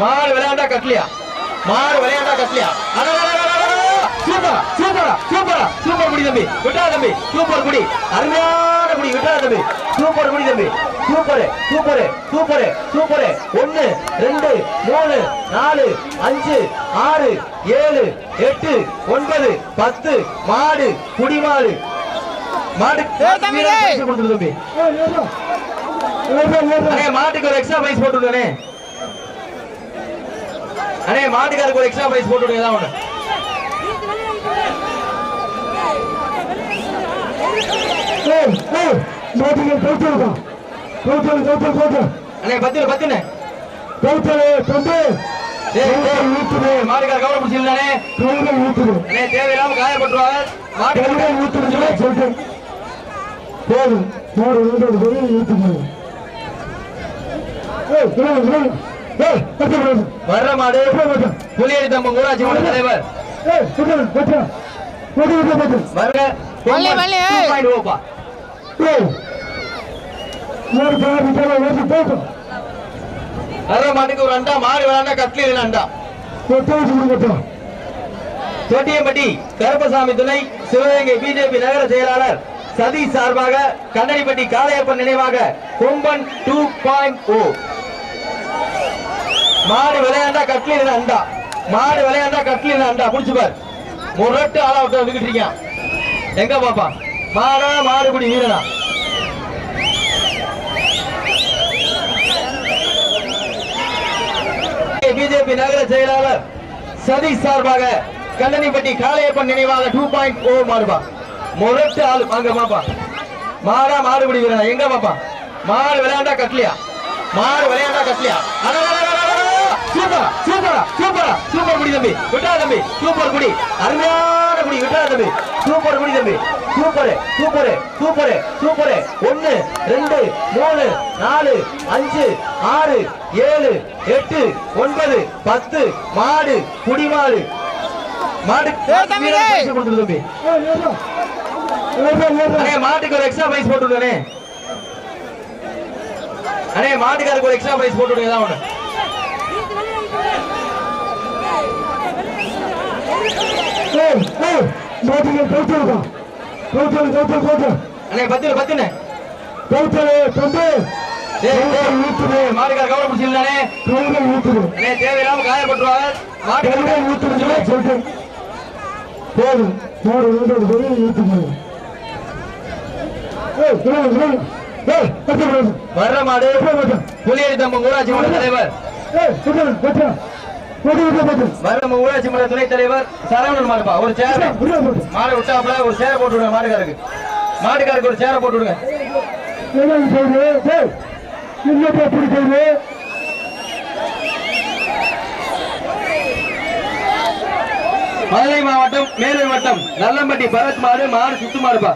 மாடு விளையாண்டா கட்டலையா மாடு விளையாண்டா கட்டலையா சூப்பரா சூப்பரா சூப்பரா சூப்பர் குடி தம்பி விட்டா தம்பி சூப்பர் குடி அருமையான குடி விட்டா தம்பி சூப்பர் குடி தம்பி சூப்பர் சூப்பர் சூப்பர் சூப்பர் ஒன்னு ரெண்டு மூணு நாலு அஞ்சு ஆறு ஏழு எட்டு ஒன்பது பத்து மாடு குடிமாடு மாடு கொடுத்துரு தம்பி மாட்டுக்கு ஒரு எக்ஸ்ட்ரா பிரைஸ் போட்டு விடுனே அண்ணே மாட்டுக்காருக்கு ஒரு எக்ஸ்ட்ரா பிரைஸ் போட்டு விடுங்க அண்ணே தேவையில்லாம காயப்பட்டுருவாங்க மாட்டுக்கார வர்ற மாடு. புலியடி தம்பம் ஊராட்சி மன்ற தலைவர். வர்ற வள்ளி, வள்ளி, ஏய். ஓப்பா. வர்ற மாட்டுக்கு ஒரு அண்டா மாடு விளாண்டா கட்லி அண்டா. தொட்டியம்பட்டி கருப்பசாமி துணை சிவகங்கை பிஜேபி நகர செயலாளர் சதீஷ் சார்பாக கண்ணடிப்பட்டி காளையப்பன் நினைவாக கொம்பன் டூ பாயிண்ட் ஓ மாடு விளையாண்டா கட்லின அண்டா மாடு விளையாண்டா கட்லின அண்டா புடிச்சு பாரு. முரட்டு ஆளா விட்டு வந்துகிட்டு இருக்கான். எங்க பாப்பா? மாடா மாடுபடி வீரனா. பிஜேபி நகர செயலாளர் சதீஷ் சார்பாக கல்லணிப்பட்டி காளையப்பன் நினைவாக டூ பாயிண்ட் ஓ மாறுபா முரட்டு ஆளு. வாங்க பாப்பா. மாடா மாடுபிடி வீரனா. எங்க பாப்பா? மாடு விளையாண்டா கட்லியா மாடு விளையாண்டா கட்லியா சூப்பரா குடி தம்பி விட்டா தம்பி சூப்பர் குடி அருமையான குடி விட்டா தம்பி சூப்பர் குடி தம்பி சூப்பர் சூப்பர் சூப்பர் சூப்பர் ஒன்னு ரெண்டு மூணு நாலு அஞ்சு ஆறு ஏழு எட்டு ஒன்பது பத்து மாடு குடிமாடு மாடு கொடுத்துரு தம்பி மாட்டுக்கு ஒரு எக்ஸ்ட்ரா பிரைஸ் போட்டு விடுனே அண்ணே மாட்டுக்காருக்கு ஒரு எக்ஸ்ட்ரா பிரைஸ் போட்டு விடுங்க ஏதாவது ஒண்ணு அண்ணே பத்து பத்துண்ணே. டேய், டேய், மாட்டுக்கார கவலை பிடிச்சிருந்தானே? அண்ணே தேவையில்லாம காயப்பட்டுருவாங்க மாட்டுக்கார வர்ற மாடு. புலியடி தம்பம் ஊராட்சி மன்ற தலைவர். வர்ற ஊராட்சி மன்ற துணைத் தலைவர் சரவணன் மாடுப்பா ஒரு சேர். மாடு விட்டாப்புல ஒரு சேரை போட்டு விடுங்க மாட்டுக்காருக்கு மாட்டுக்காருக்கு ஒரு சேரை போட்டு விடுங்க. மதுரை மாவட்டம் மேலூர் வட்டம் நல்லம்பட்டி பரத் மாடு மாடு சுத்து மாடுப்பா.